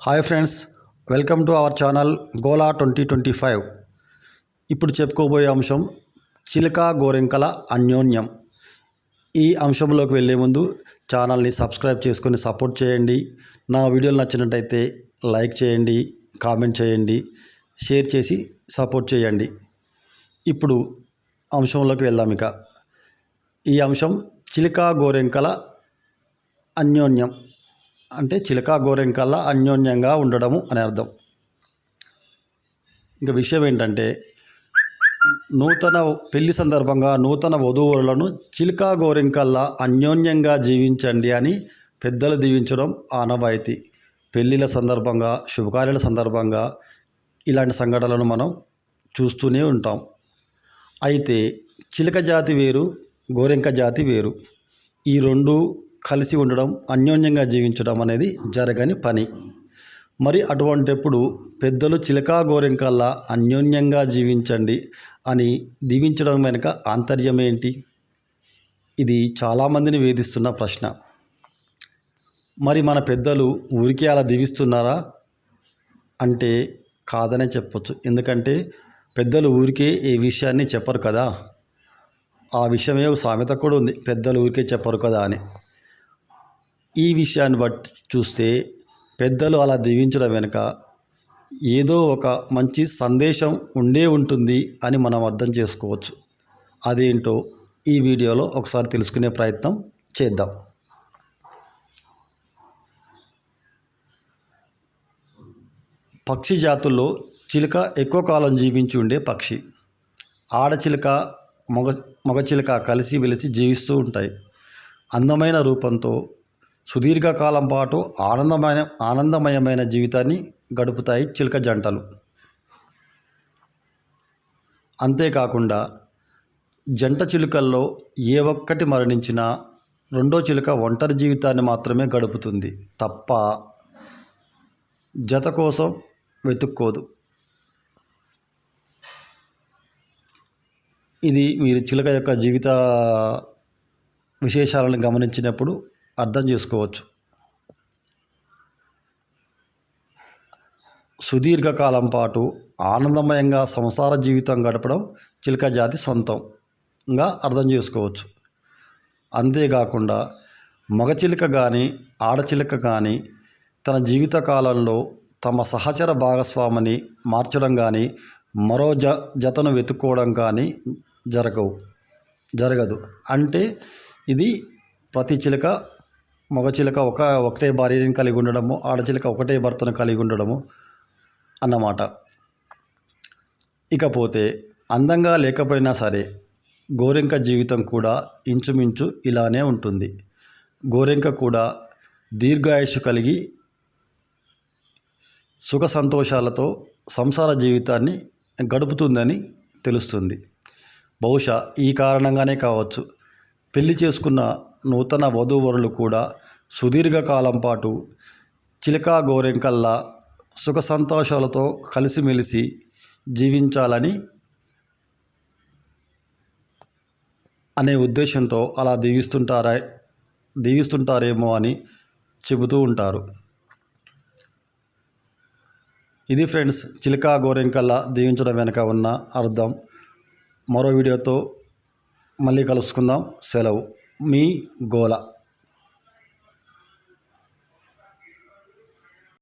Hi friends welcome to our channel Gola twenty twenty five. ఇప్పుడు చెప్పుకోబోయే అంశం చిలక గోరెంకల అన్యోన్యం. ఈ అంశంలోకి వెళ్ళే ముందు ఛానల్ని సబ్స్క్రైబ్ చేసుకొని సపోర్ట్ చేయండి. నా వీడియోలు నచ్చినట్టయితే లైక్ చేయండి కామెంట్ చేయండి షేర్ చేసి సపోర్ట్ చేయండి. ఇప్పుడు అంశంలోకి వెళ్దాం ఇక. ఈ అంశం చిలక గోరెంకల అన్యోన్యం. అంటే చిలక గోరెంకల్ల అన్యోన్యంగా ఉండడము అని అర్థం. ఇంకా విషయం ఏంటంటే నూతన పెళ్ళి సందర్భంగా నూతన వధూవరులను చిలుకా గోరెంకల్లా అన్యోన్యంగా జీవించండి అని పెద్దలు దీవించడం ఆనవాయితీ. పెళ్ళిళ్ళ సందర్భంగా శుభకార్యాల సందర్భంగా ఇలాంటి సంఘటనలను మనం చూస్తూనే ఉంటాం. అయితే చిలక జాతి వేరు గోరెంక జాతి వేరు. ఈ రెండు కలిసి ఉండడం అన్యోన్యంగా జీవించడం అనేది జరగని పని. మరి అటువంటిప్పుడు పెద్దలు చిలకా గోరెంకల్లా అన్యోన్యంగా జీవించండి అని దీవించడం వెనుక ఆంతర్యం ఏంటి? ఇది చాలామందిని వేధిస్తున్న ప్రశ్న. మరి మన పెద్దలు ఊరికే అలా దీవిస్తున్నారా? అంటే కాదనే చెప్పొచ్చు. ఎందుకంటే పెద్దలు ఊరికే ఏ విషయాన్ని చెప్పరు కదా? ఆ విషయమే ఒక సామెత కూడా ఉంది. పెద్దలు ఊరికే చెప్పరు కదా అని. ఈ విషయాన్ని బట్టి చూస్తే పెద్దలు అలా దీవించడం వెనుక ఏదో ఒక మంచి సందేశం ఉండే ఉంటుంది అని మనం అర్థం చేసుకోవచ్చు. అదేంటో ఈ వీడియోలో ఒకసారి తెలుసుకునే ప్రయత్నం చేద్దాం. పక్షి జాతుల్లో చిలుక ఎక్కువ కాలం జీవించి ఉండే పక్షి. ఆడచిలుక మగ మగచిలుక కలిసి వెలిసి జీవిస్తూ ఉంటాయి. అందమైన రూపంతో సుదీర్ఘకాలం పాటు ఆనందమైన ఆనందమయమైన జీవితాన్ని గడుపుతాయి చిలుక జంటలు. అంతేకాకుండా జంట చిలుకల్లో ఏ ఒక్కటి మరణించినా రెండో చిలుక ఒంటరి జీవితాన్ని మాత్రమే గడుపుతుంది తప్ప జత కోసం వెతుక్కోదు. ఇది మీరు చిలుక యొక్క జీవిత విశేషాలను గమనించినప్పుడు అర్థం చేసుకోవచ్చు. సుదీర్ఘకాలం పాటు ఆనందమయంగా సంసార జీవితం గడపడం చిలుక జాతి సొంతంగా అర్థం చేసుకోవచ్చు. అంతేకాకుండా మగచిలుక కానీ ఆడచిలుక కానీ తన జీవిత కాలంలో తమ సహచర భాగస్వామిని మార్చడం కానీ మరో జ జతను వెతుక్కోవడం కానీ జరగవు జరగదు. అంటే ఇది ప్రతి చిలుక మగచిలక ఒక ఒకటే భార్యని కలిగి ఉండడము ఆడచిలుక ఒకటే భర్తను కలిగి ఉండడము అన్నమాట. ఇకపోతే అందంగా లేకపోయినా సరే గోరెంక జీవితం కూడా ఇంచుమించు ఇలానే ఉంటుంది. గోరెంక కూడా దీర్ఘాయుషు కలిగి సుఖ సంతోషాలతో సంసార జీవితాన్ని గడుపుతుందని తెలుస్తుంది. బహుశా ఈ కారణంగానే కావచ్చు. పెళ్ళి చేసుకున్న నూతన వధూవరులు కూడా సుదీర్ఘకాలం పాటు చిలకా గోరెంకల్లా సుఖ సంతోషాలతో కలిసిమెలిసి జీవించాలని అనే ఉద్దేశంతో అలా దీవిస్తుంటారా దీవిస్తుంటారేమో అని చెబుతూ ఉంటారు. ఇది ఫ్రెండ్స్ చిలకా గోరెంకల్లా దీవించడం వెనుక ఉన్న అర్థం. మరో వీడియోతో మళ్ళీ కలుసుకుందాం. సెలవు. మీ గోల.